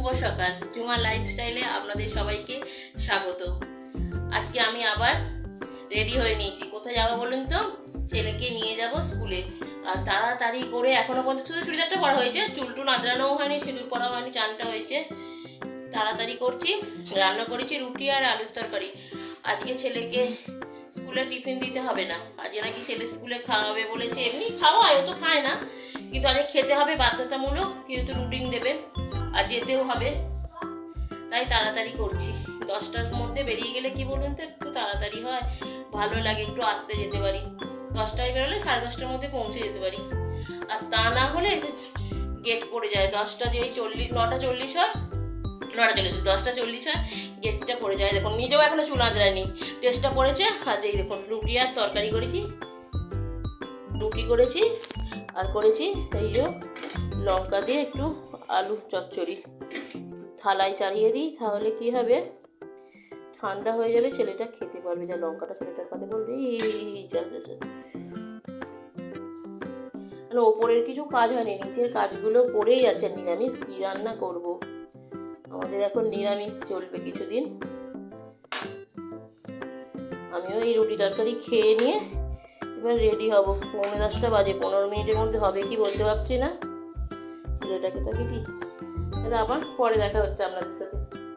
শুভ সকাল। জুমা লাইফস্টাইলে আপনাদের সবাইকে স্বাগত। আজকে আমি আবার রেডি হয়ে নিয়েছি। কোথায় যাব বলুন তো? ছেলেকে নিয়ে যাব স্কুলে আর তাড়াতাড়ি করে এখনও পর্যন্ত শুধু চুড়িদারটা পরা হয়েছে। চুল টুল আঁচড়ানোও হয়নি, সিঁদুর পরা হয়নি, চানটা হয়েছে। তাড়াতাড়ি করছি। রান্না করেছি রুটি আর আলুর তরকারি। আজকে ছেলেকে স্কুলে টিফিন দিতে হবে না। আজকে নাকি ছেলে স্কুলে খাওয়াবে বলেছে। এমনি খাওয়ায়, ও তো খায় না। কিন্তু আজকে খেতে হবে বাধ্যতামূলক কিন্তু রুটিন দেবে। আর যেতেও হবে। তাই তাড়াতাড়ি করছি। দশটার মধ্যে বেরিয়ে গেলে কি বলুন তো, একটু তাড়াতাড়ি হয়। ভালো লাগে একটু আসতে যেতে পারি। দশটায় বেরোলে সাড়ে দশটার মধ্যে পৌঁছে যেতে পারি। আর তা না হলে গেট পড়ে যায়। দশটা দিয়ে চল্লিশ, নটা চল্লিশ হয়, নটা চল্লিশ, দশটা চল্লিশ হয় গেটটা পড়ে যায়। দেখুন, নিজেও এখনও চুল আঁচড়ায়নি। টেস্টটা পড়েছে, আর এই দেখুন, রুটি আর তরকারি করেছি। রুটি করেছি, আর করেছি, এই লঙ্কা দিয়ে একটু আলু চচ্চড়ি। থালায় চালিয়ে দিই, তাহলে কি হবে? ঠান্ডা হয়ে যাবে, ছেলেটা খেতে পারবে যা লঙ্কাটা ছেলেটার কাছে বলবে ওপরের কিছু কাজ হয়নি, নিচের কাজগুলো করেই যাচ্ছে, নিরামিষ কী রান্না করব? আমাদের এখন নিরামিষ চলবে কিছুদিন। আমিও এই রুটি তরকারি খেয়ে নিয়ে এবার রেডি হব। পৌনে দশটা বাজে, পনেরো মিনিটের মধ্যে হবে কি বলতে পারছি না। ছেলেটাকে তাকে দিই। তাহলে আবার পরে দেখা হচ্ছে আপনাদের সাথে।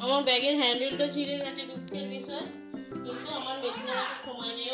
আমার ব্যাগের হ্যান্ডেলটা ছিঁড়ে গেছে দুঃখের বিষয়। কিন্তু আমার মেশিনে সময় নেই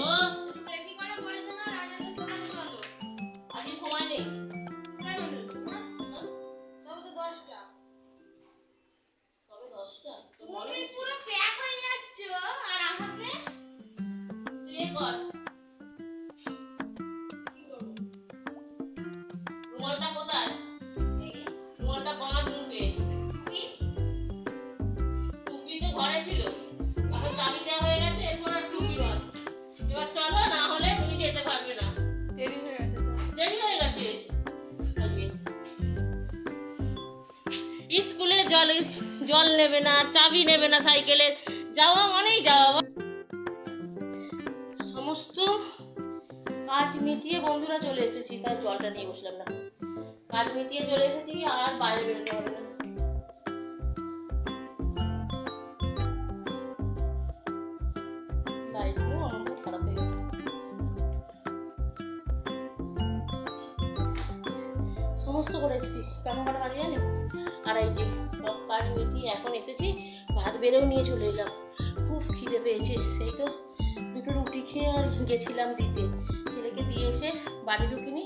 জল জল নেবে না, চাবি নেবে না সাইকেলের, যাওয়া মানেই যাওয়া। সমস্ত কাজ মিটিয়ে বন্ধুরা চলে এসেছি, তার জলটা নিয়ে বসলাম না। কাজ মিটিয়ে চলে এসেছি, আর বাইরে বেরোতে হবে না। সমস্ত করে এসেছি কেমন কটা বাড়ি জানেন আড়াইটে সব কাজ মিটিয়ে এখন এসেছি, ভাত বেড়েও নিয়ে চলে এলাম। খুব খিদে পেয়েছে, সেই তো দুটো রুটি খেয়ে আর গেছিলাম দিতে। ছেলেকে দিয়ে এসে বাড়ি ঢুকিনি,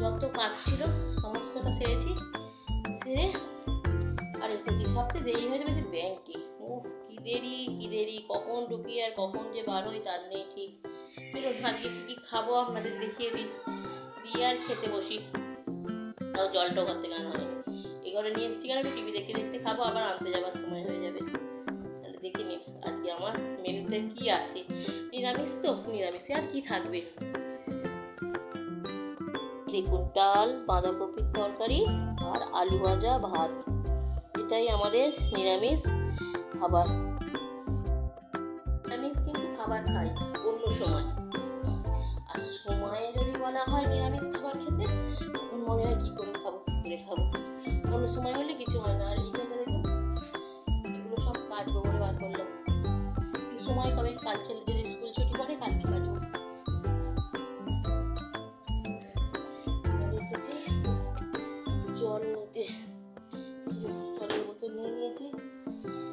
যত কাজ ছিল সমস্তটা সেরেছি, সেরে আর এসেছি। সবচেয়ে দেরি হয়ে যাবে ব্যাংকে। ও কি দেরি কি দেরি, কখন ঢুকি আর কখন যে বার হই তার নেই ঠিক। বেরোন আজকে কী কী খাব, আপনাদের দেখিয়ে দিই। দিয়ে আর খেতে বসি। তাও জলটা ওখান থেকে আনা ঘরে নিয়ে এসেছি কেন? টিভি দেখতে দেখতে খাব, আবার আনতে যাবার সময় হয়ে যাবে। তাহলে দেখে নি আজকে আমার মেনুতে কি আছে? নিরামিষ তো, নিরামিষে আর কি থাকবে? দেখুন, ডাল, বাঁধাকপির তরকারি আর আলু ভাজা ভাত। এটাই আমাদের নিরামিষ খাবার। নিরামিষ কিন্তু খাবার খাই, অন্য সময়। আর সময়ে যদি বলা হয় নিরামিষ খাবার খেতে, তখন মনে হয় কি করে করে সময় হলে কিছু হয় না। আর এগুলো সব বার করলাম। সময় কবে? কাল স্কুল ছুটি কালকে জল নিতে। জলের বোতল নিয়ে নিয়েছি।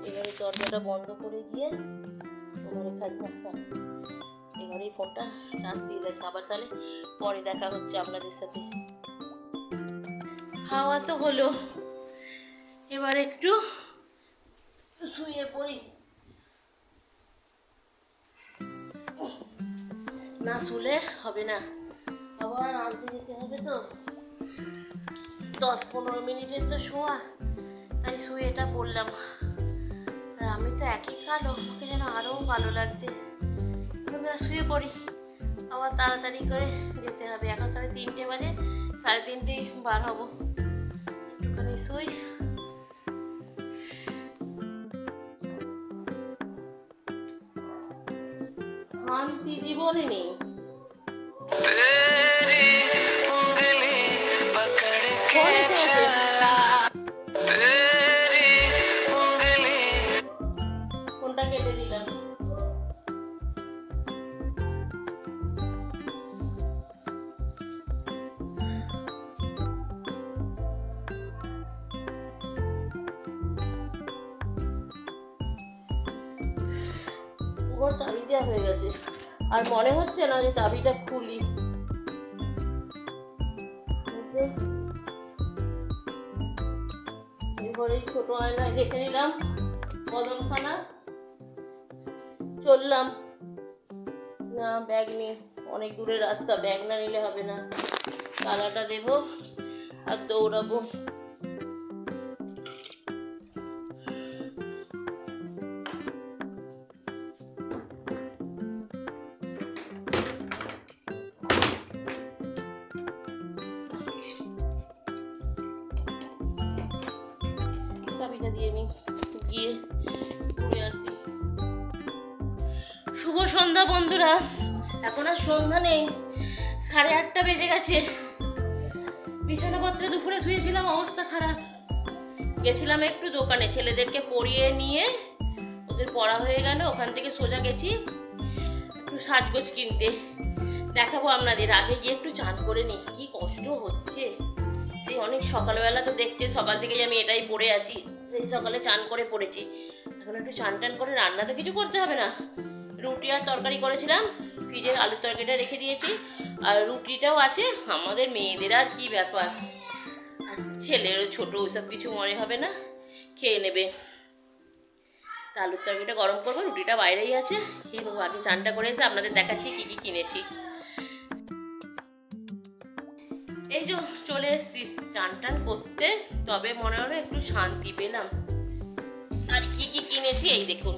এবারে দরজাটা বন্ধ করে দিয়ে এবারে খাই না খা এবারেই ফোনটা চার্জ দিয়ে আবার তাহলে। পরে দেখা হচ্ছে আপনাদের সাথে। খাওয়া তো হলো। এবার একটু শুয়ে পড়ি। না শুলে হবে না। আবার আনতে যেতে হবে তো। দশ পনেরো মিনিটের তো শোয়া, তাই শুয়েটা পড়লাম। আর আমি তো একই কালো, আমাকে যেন আরও ভালো লাগছে। তুমি আর শুয়ে পড়ি। আবার তাড়াতাড়ি করে যেতে হবে। এখন তাহলে তিনটে বাজে, সাড়ে তিনটে বার হব। একটুখানি শুই। শান্তি জীবনে নেই। পুরো চাবি দেওয়া হয়ে গেছে। আর মনে হচ্ছে না যে চাবিটা খুলি। এবারেই ছোট আয়নায় দেখে নিলাম বদনখানা চললাম। না, ব্যাগ নেই। অনেক দূরের রাস্তা, ব্যাগ না নিলে হবে না। তালাটা দেব আর দৌড়াবো। সন্ধ্যা বন্ধুরা? এখন আর সন্ধ্যা নেই। সাড়ে আটটা বেজে গেছে। বিছানাপত্রে দুপুরে শুয়েছিলাম, অবস্থা খারাপ। গেছিলাম একটু দোকানে, ছেলেদেরকে পরিয়ে নিয়ে ওদের পড়া হয়ে গেল, ওখান থেকে সোজা গেছি একটু সাজগোজ কিনতে। দেখাবো আপনাদের, আগে গিয়ে একটু চান করে নিই, কি কষ্ট হচ্ছে। সেই অনেক সকালবেলা তো দেখছে, সকাল থেকে যে আমি এটাই পড়ে আছি, সেই সকালে চান করে পড়েছি। এখন একটু চান টান করে রান্না তো কিছু করতে হবে না। রুটি আর তরকারি করেছিলাম, ফ্রিজে আলুর তরকারিটা রেখে দিয়েছি। আর রুটিটাও আছে, আমাদের মেয়েদের আর কি ব্যাপার। ছেলেরও ছোট ওইসব কিছু মনে হবে না, খেয়ে নেবে। তা আলুর তরকারিটা গরম করব, রুটিটা বাইরেই আছে। নেব আগে চানটা করে এসে আপনাদের দেখাচ্ছি কি কি কিনেছি। এই যে চলে এসছি চান টান করতে, তবে মনে হলো একটু শান্তি পেলাম। আর কি কি কিনেছি, এই দেখুন।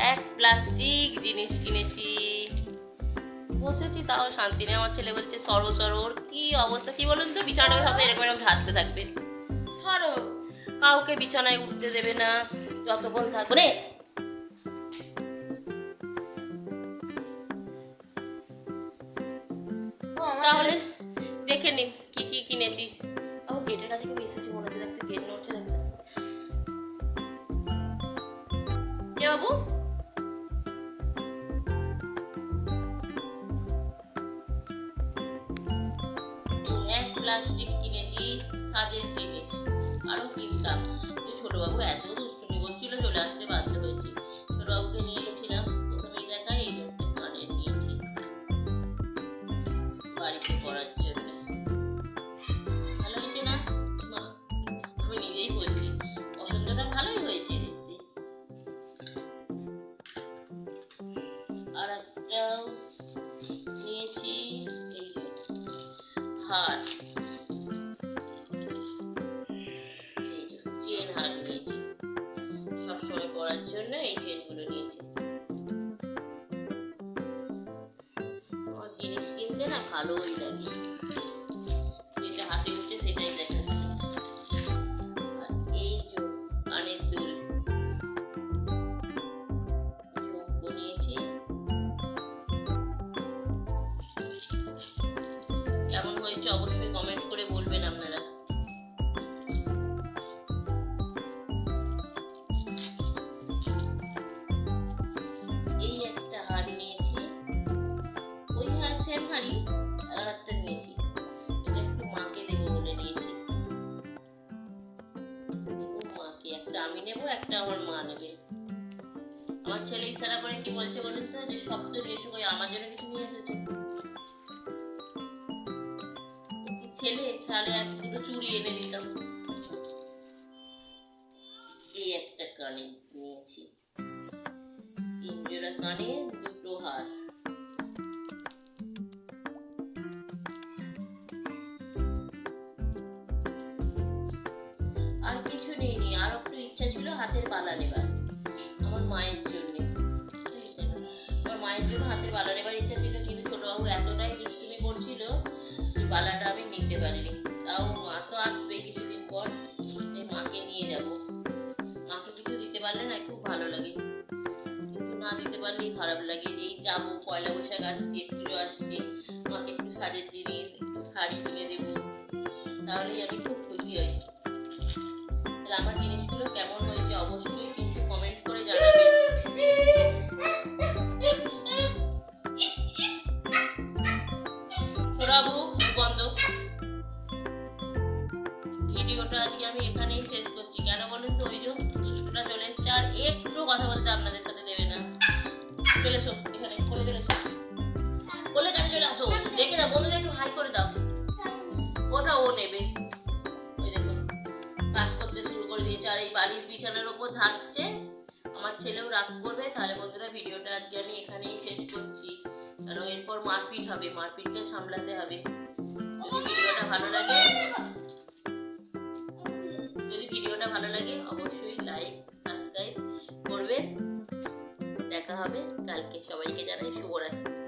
এক প্লাস্টিক জিনিস কিনেছি। বসেছি তাও শান্তি নেই। আমার ছেলে বলছে সরো সরো। ওর কি অবস্থা? কি বলুন তো? বিছানাটাকে সাথে এরকম এরকম ঝাড়তে থাকবে। সরো। কাউকে বিছানায় উঠতে দেবে না। যতক্ষণ থাকবে। প্লাস্টিক কিনেছি, সাজের জিনিস, আরও কিনতাম। কিন্তু ছোটবাবু এত দুষ্টুমি করছিল চলে আসতে বাধ্য হয়েছি। নিয়ে গেছিলাম, প্রথমেই দেখা এই নিয়েছি বাড়িতে পড়ার জন্য। ভালো হয়েছে না? আমি নিজেই বলছি, পছন্দটা ভালোই জিনিস কিনতে না ভালোই লাগে একটা আমার মা নেবে। আমার ছেলে ইশারা করে কি বলছে বলুন তো, যে কই আমার জন্য কিছু নিয়ে এসেছে? ছেলে, তাহলে এক দুটো চুড়ি এনে দিতাম। এই একটা কানে নিয়েছি। তিন কানে দুটো হার। ইচ্ছা ছিল হাতের বালা নেবার। আমার মায়ের জন্য। ওর মায়ের জন্য হাতের বালা নেবার ইচ্ছা ছিল, কিন্তু ছোটবাবু এতটাই দুষ্টুমি করছিল যে বালাটা আমি নিতে পারিনি। তাও মা তো আসবে কিছুদিন পর মাকে নিয়ে যাব। মাকে কিছু দিতে পারলে না খুব ভালো লাগে। কিন্তু না দিতে পারলেই খারাপ লাগে। এই যাব পয়লা বৈশাখ আসছে, পুজো আসছে, মাকে একটু সাজের জিনিস একটু শাড়ি কিনে দেবো। তাহলেই আমি খুব খুশি হই। আমার জিনিসগুলো কেমন ছেলেও রাগ করবে, তাহলে বন্ধুরা ভিডিওটা আজকে আমি এখানেই শেষ করছি। কারণ এরপর মারপিট হবে মারপিটকে সামলাতে হবে। যদি ভিডিওটা ভালো লাগে, যদি ভিডিওটা ভালো লাগে, অবশ্যই লাইক সাবস্ক্রাইব করবে। দেখা হবে কালকে। সবাইকে জানাই শুভরাত্রি।